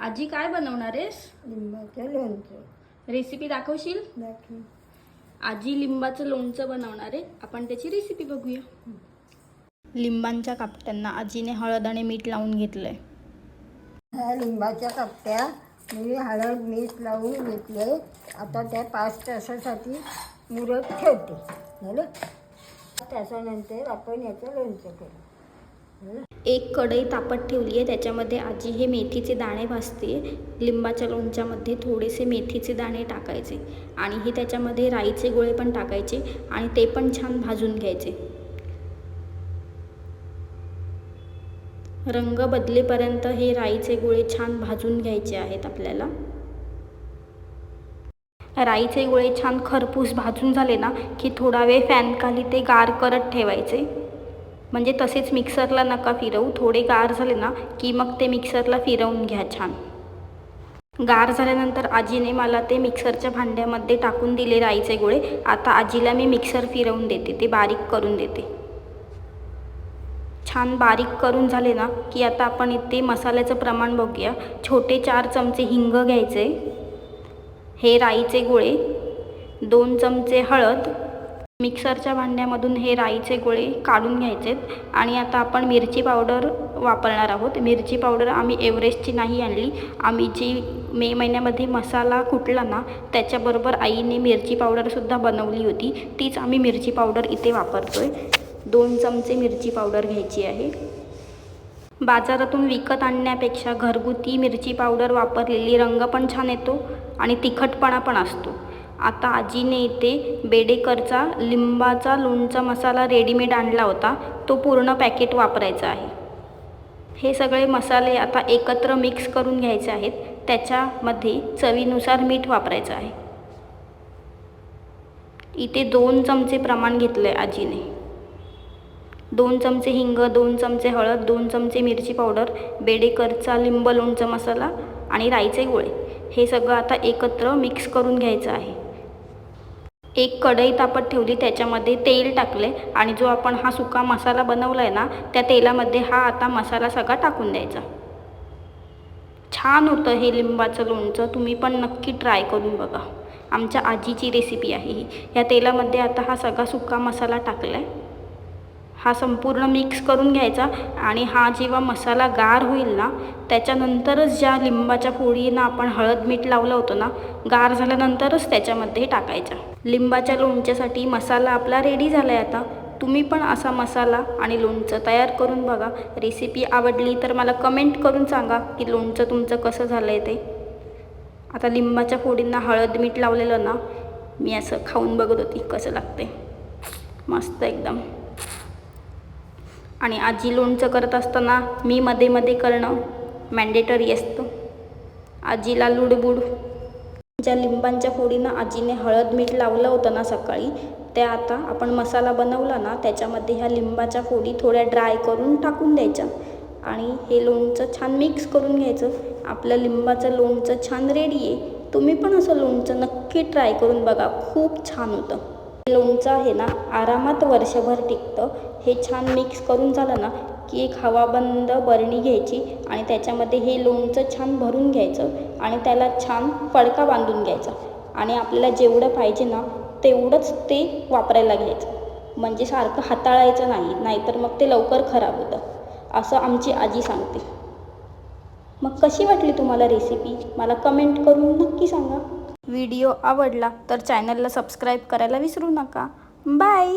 आजी काय बनवणार आहेस? लिंबाचं लोणचं. रेसिपी दाखवशील? दाखव. आजी लिंबाचं लोणचं बनवणार आहे. आपण त्याची रेसिपी बघूया. लिंबांच्या कापट्यांना आजीने हळद आणि मीठ लावून घेतलंय. ह्या लिंबाच्या कप्प्या मी हळद मीठ लावून घेतले. आता त्या पाच तासासाठी मुरत ठेवते. झालं? तासानंतर आपण याचं लोणचं करू. झालं? एक कढई तापत ठेवली आहे. त्याच्यामध्ये आजी हे मेथीचे दाणे भाजते लिंबाच्या लोणच्यामध्ये थोडेसे मेथीचे दाणे टाकायचे आणि हे त्याच्यामध्ये राईचे गोळे पण टाकायचे आणि ते पण छान भाजून घ्यायचे. रंग बदलेपर्यंत हे राईचे गोळे छान भाजून घ्यायचे आहेत आपल्याला. राईचे गोळे छान खरपूस भाजून झाले ना की थोडा वेळ फॅनखाली ते गार करत ठेवायचे. म्हणजे तसेच मिक्सरला नका फिरवू. थोडे गार झाले ना की मग ते मिक्सरला फिरवून घ्या छान. गार झाल्यानंतर आजीने मला ते मिक्सरच्या भांड्यामध्ये टाकून दिले राईचे गोळे. आता आजीला मी मिक्सर फिरवून देते. ते बारीक करून देते. छान बारीक करून झाले ना की आता आपण इथे मसाल्याचं प्रमाण बघूया. छोटे चार चमचे हिंग घ्यायचे. हे राईचे गोळे. दोन चमचे हळद. मिक्सरच्या भांड्यामधून हे राईचे गोळे काढून घ्यायचेत आणि आता आपण मिरची पावडर वापरणार आहोत. मिरची पावडर आम्ही एव्हरेस्टची नाही आणली. आम्ही जी मे महिन्यामध्ये मसाला कुटला ना त्याच्याबरोबर आईने मिरची पावडरसुद्धा बनवली होती. तीच आम्ही मिरची पावडर इथे वापरतो आहे दोन चमचे मिरची पावडर घ्यायची आहे. बाजारातून विकत आणण्यापेक्षा घरगुती मिरची पावडर वापरलेली रंग पण छान येतो आणि तिखटपणा पण असतो. आता आजीने इथे बेडेकरचा लिंबाचा लोणचा मसाला रेडीमेड आणला होता. तो पूर्ण पॅकेट वापरायचा आहे. हे सगळे मसाले आता एकत्र मिक्स करून घ्यायचे आहेत. त्याच्यामध्ये चवीनुसार मीठ वापरायचं आहे. इथे दोन चमचे प्रमाण घेतलं आहे आजीने. दोन चमचे हिंग दोन चमचे हळद दोन चमचे मिरची पावडर बेडेकरचा लिंब लोणचा मसाला आणि राईचे गोळे. हे सगळं आता एकत्र मिक्स करून घ्यायचं आहे. एक कढई तापत ठेवली त्याच्यामध्ये तेल टाकले आणि जो आपण हा सुका मसाला बनवला आहे ना त्या तेलामध्ये हा आता मसाला सगळा टाकून द्यायचा. छान होतं हे लिंबाचं लोणचं तुम्ही पण नक्की ट्राय करून बघा. आमच्या आजीची रेसिपी आहे ही. या तेलामध्ये आता हा सगळा सुका मसाला टाकला आहे हा संपूर्ण मिक्स करून घ्यायचा आणि हा जेव्हा मसाला गार होईल ना त्याच्यानंतरच ज्या लिंबाच्या फोडीनं आपण हळद मीठ लावलं होतं ना गार झाल्यानंतरच त्याच्यामध्ये टाकायचा. लिंबाच्या लोणच्यासाठी मसाला आपला रेडी झाला आहे आता. तुम्ही पण असा मसाला आणि लोणचं तयार करून बघा. रेसिपी आवडली तर मला कमेंट करून सांगा की लोणचं तुमचं कसं झालं आहे ते. आता लिंबाच्या फोडींना हळद मीठ लावलेलं ना मी असं खाऊन बघत होती कसं लागते मस्त एकदम. आणि आजी लोणचं करत असताना मी मध्ये मध्ये करणं मॅन्डेटरी असतं. आजीला लुडबुड. ज्या लिंबांच्या फोडीनं आजीने हळद मीठ लावलं होतं ना सकाळी त्या आता आपण मसाला बनवला ना त्याच्यामध्ये ह्या लिंबाच्या फोडी थोड्या ड्राय करून टाकून द्यायच्या. आणि हे लोणचं छान मिक्स करून घ्यायचं. आपलं लिंबाचं लोणचं छान रेडी आहे. तुम्ही पण असं लोणचं नक्की ट्राय करून बघा. खूप छान होतं. लोणचं आहे ना आरामात वर्षभर टिकतं. हे छान मिक्स करून झालं ना की एक हवाबंद बरणी घ्यायची आणि त्याच्यामध्ये हे लोणचं छान भरून घ्यायचं आणि त्याला छान फडका बांधून घ्यायचा. आणि आपल्याला जेवढं पाहिजे ना तेवढंच ते वापरायला घ्यायचं. म्हणजे सारखं हाताळायचं नाही नाहीतर मग ते लवकर खराब होतं. असं आमची आजी सांगते. मग कशी वाटली तुम्हाला रेसिपी मला कमेंट करून नक्की सांगा. व्हिडिओ आवडला तर चॅनलला सबस्क्राईब करायला विसरू नका. बाय!